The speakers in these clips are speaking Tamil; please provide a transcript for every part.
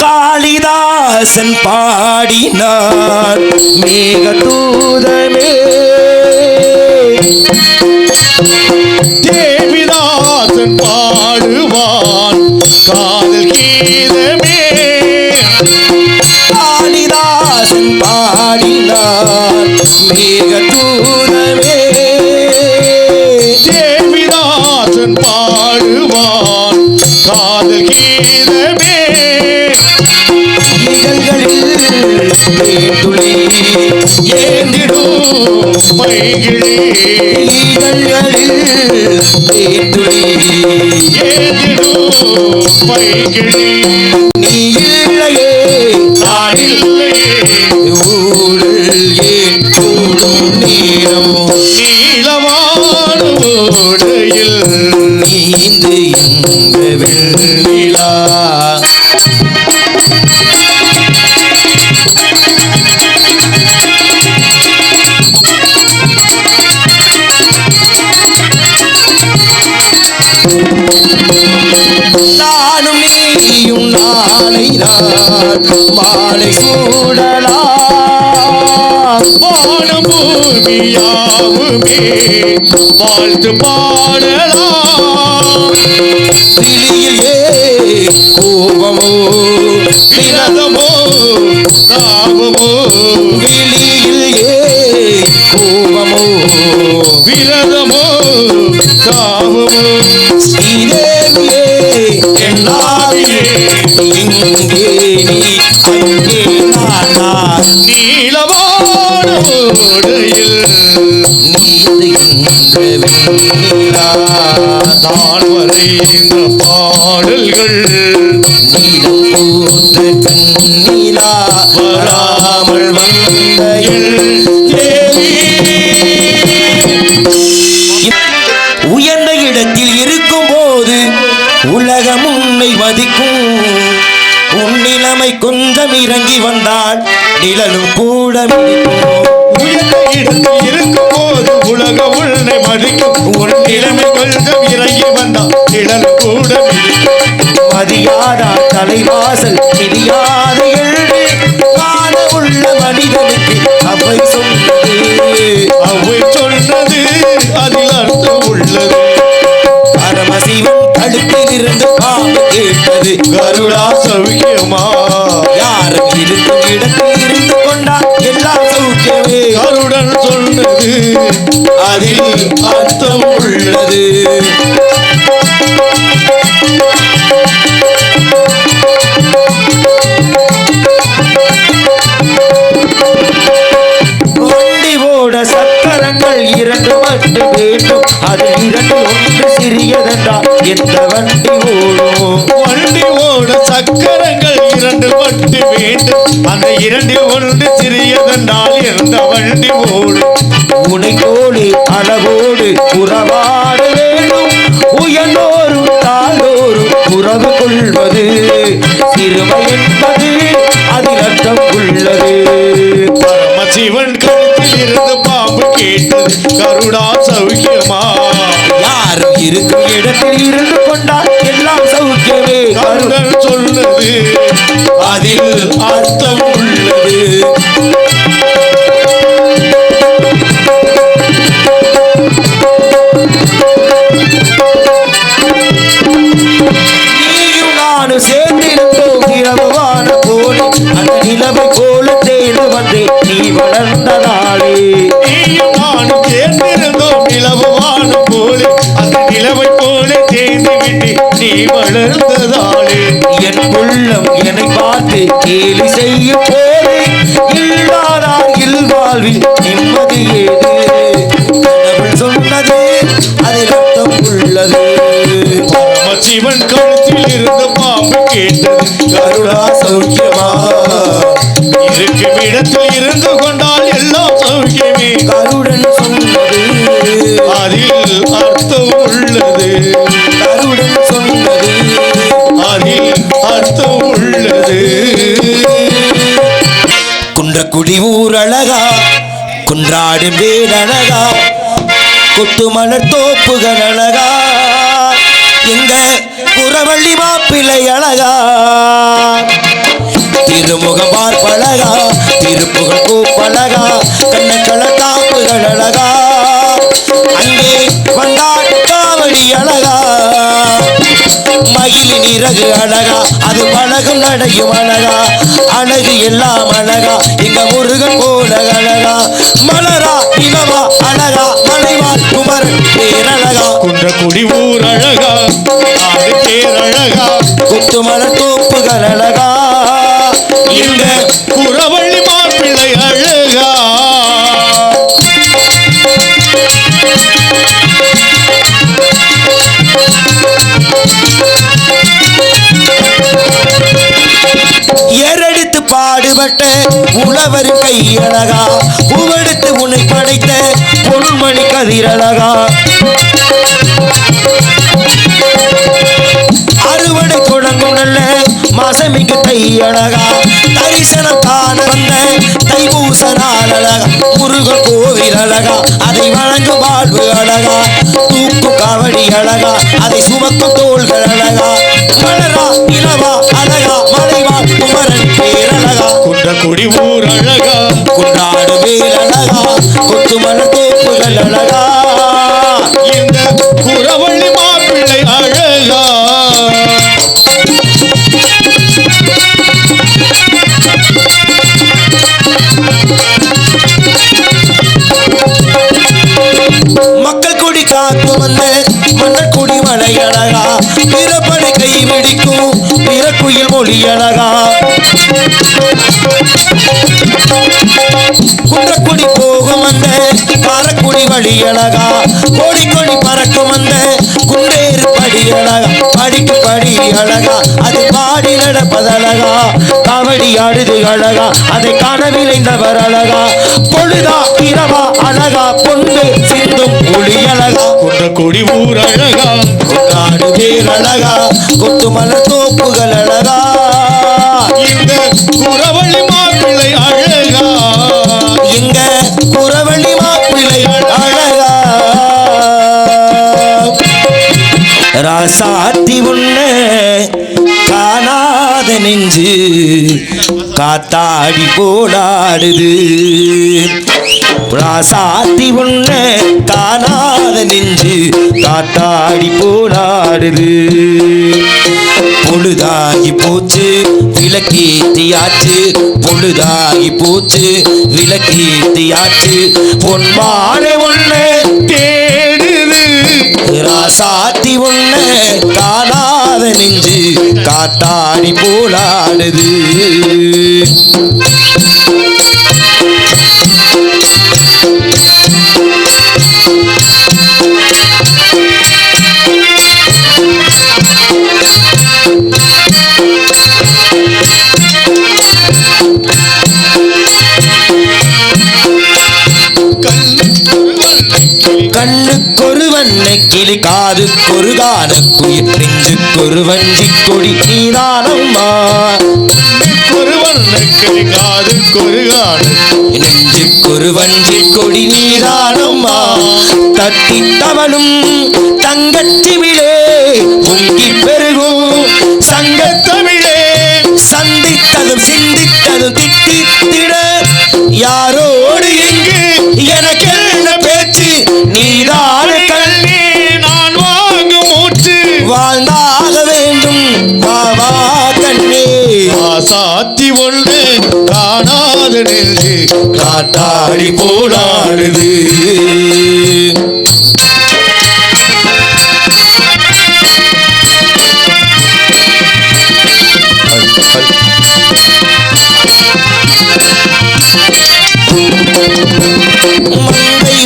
காளிதாசன் பாடினார். மேகதூதமே தேவிதாசன் பாடுவான் காதல் கீதமே. காளிதாசன் பாடினார். மேகதூதமே தேவிதாசன் பாடுவான் காதல் கீதமே தேன்துளி ஏந்திடும் மைகிழி இதழ்களில் ஏந்திடும் மைகிழி நீ இல்லையே நான் இல்லையே ஏன் கூடும் நேரம் ஓடையில் நீந்து எங்க வெள்ளிலா நானும் நீயும் நாளை நான் மாலை சூடலாம் வானம் பூமியாவுமே வாழ்த்து பாடலாம் கோபமோ விரதமோ தாபமோ விழியில் ஏ கோபமோ விரதமோ தாபமோ ஸ்ரீதேவியே என்னாரியே இங்கே நீ அங்கே நானா நீளமோ ஓடையில் நீந்துகின்ற நான் வரைந்த பாடல்கள். நீலம் பூத்த கண்ணிலா வராமல் வந்தையில் உயர்ந்த இடத்தில் இருக்கும் போது உலகம் உன்னை வதிக்கும். உன் நிலைமை கொஞ்சம் இறங்கி வந்தால் நிழலும் கூட இருக்கும் போது உலக உன்னை மதிக்கும் உன் நிலைமை கொஞ்சம் இறங்கி வந்தால் நிழல் கூட. மதியாதா தலைவாசல் தெரியாத அந்த இரண்டில் ஒன்று சிறியதென்றால் எந்த வண்டி ஓடும் உனைக்கோடு அளவோடு உறவாட வேண்டும். உயர்ந்தோரும் தாழ்ந்தோரும் உறவு கொள்வது. சிறுமை என்பது அதில் அர்த்தம் உள்ளது. பரமசிவன் கழுத்தில் இருந்து பாம்பு கேட்டது கருடா சௌக்கியமா? யாரும் இருக்கும் இடத்தில் இருந்து கொண்டால் எல்லாம் சௌக்கியமே. கருடன் சொன்னது அதில் அர்த்தம் நீ வளர்ந்ததாலே என் உள்ளம் என்னை பார்த்து கேலி செய்யும் போது இல்லாதார் இல்வாழ்வில் நிம்மதி ஏது? கடவுள் சொன்னது அதில் அர்த்தம் உள்ளது. பரமசிவன் கழுத்தில் இருந்த பாம்பு கேட்டது. கருடா சௌக்கியமா? இருக்கும் இடத்தில் இருந்து கொண்டால் எல்லாம் சௌக்கியமே. கருடன் குன்றக்குடி ஊர் குன்றாடும் வேல் அழகா கொட்டு மலர் தோப்புகள் அழகா எங்க புறவள்ளி மாப்பிள்ளை அழகா திருமுக பார்ப்பழகா? திருப்புகழ் கூப்பழகா கண்ணக்கள காப்புகள் அழகா அங்கே வந்தாட் காவடி அழகா மகிழின் இறகு அழகா அது பழகும் நடையும் அழகா அழகு எல்லாம் அழகா எங்க முருகன் போல அழகா மலரா இளவா அழகா மலைவாழ் குமரன் பேரழகா குன்றக்குடி ஊர் அழகா ஆறு பேர் அழகா கொத்து மலர் தோப்புகள் அழகா. இந்த குறவள்ளி மாப்பிள்ளை அழகா. ஏறெடுத்து உழவர் கையழகா? பூவெடுத்து உன்னை படைத்த பொருள்மணி கதிரழகா? அறுவடை தொடங்கும் நல்ல மாசமிகு தையழகா தரிசனம் காண வந்த தைப்பூச நாள் அழகா? முருக கோவில் அழகா? அதை வழங்கும் வாழ்வு அழகா? தூக்கு காவடி அழகா? அதை சுமக்கும் தோள்கள் அழகா? மலரா இளவா அழகா? மலைவா குமர குன்றக்குடி ஊர் அழகா கொண்டாடு வேல் அழகா கொத்து மனத்தே புகழ் அழகா. இந்த குறவள்ளி மாப்பிள்ளை அழகா. மக்கள் கொடி காத்து வந்த மன்னர் குடி மலை அழகா. பிறப்படை கை பிடிக்கும் பிறக்குயில் மொழி அழகா. அழகா கோடி கொடி பறக்கும் அந்த குண்டேறு படி அழகா படிக்கு படி அழகா அது பாடி நடப்பதழகா. காவடி ஆடுது அழகா அதை காண விளைந்தவர் அழகா. பொழுதா இரவா அழகா பொண்ணு சிந்தும் ஒளி அழகா. குன்றக்குடி ஊர் அழகா. கொண்டாடு வேர் அழகா. கொத்து மலர் நெஞ்சு காத்தாடி போடாடுது. ராசாத்தி உன்ன காணாத நெஞ்சு காத்தாடி போடாடுது. பொழுதாகி போச்சு விளக்கேத்தியாச்சு பொழுதாகி போச்சு விளக்கேத்தியாச்சு பொன்மாலை ஒண்ணு தேடுது. ராசா காத்தாடி போலாடுது. கண்ணுக்கொரு வண்ணை கிளி காதுக்கொரு கான குயில் நெஞ்சுக்கொரு வஞ்சி கொடி நீதானம்மா. ஒரு வண்ணக்கிளி காது கொருகான நெஞ்சுக்கொரு வஞ்சி கொடி நீதானம்மா. தட்டி தவளும் தங்கச்சி விழே பொங்கி பெருகும் சங்கத்தமிழே. சந்தித்ததும் சிந்தித்ததும் திட்டித்திட யாரோடு இங்கு எனக்கு சாத்தி ஒன்று காணாத நெஞ்சு காத்தாடி போலாடுது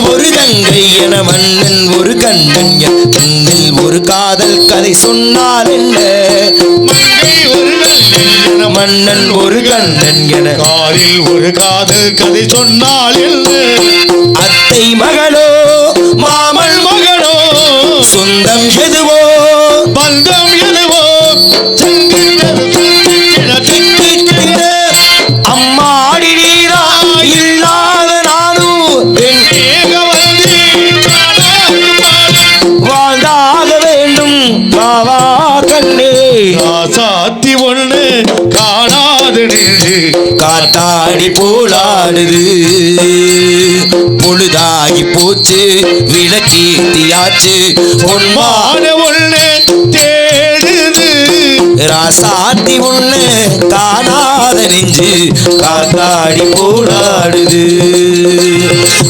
ஒரு கங்கை என மன்னன் ஒரு கண்ணன் என மண்ணில் ஒரு காதல் கதை சொன்னால் என்ன? மன்னன் ஒரு கண்ணன் என காரில் ஒரு காதல் கதை சொன்னால்? அத்தை மகளோ மாமன் மகனோ சொந்தம் எதுவோ பந்தம் எதுவோ செங்கிட்டது காத்தாடி போலாடுது. பொழுதாகி போச்சு விளக்கீட்டியாச்சு பொன்மா ஒண்ணு தேடுது. ராசாத்தி ஒண்ணு காணாத நெஞ்சு காத்தாடி போலாடுது.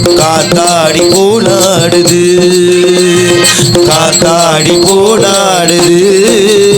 காத்தாடி போலாடுது. காத்தாடி போலாடுது.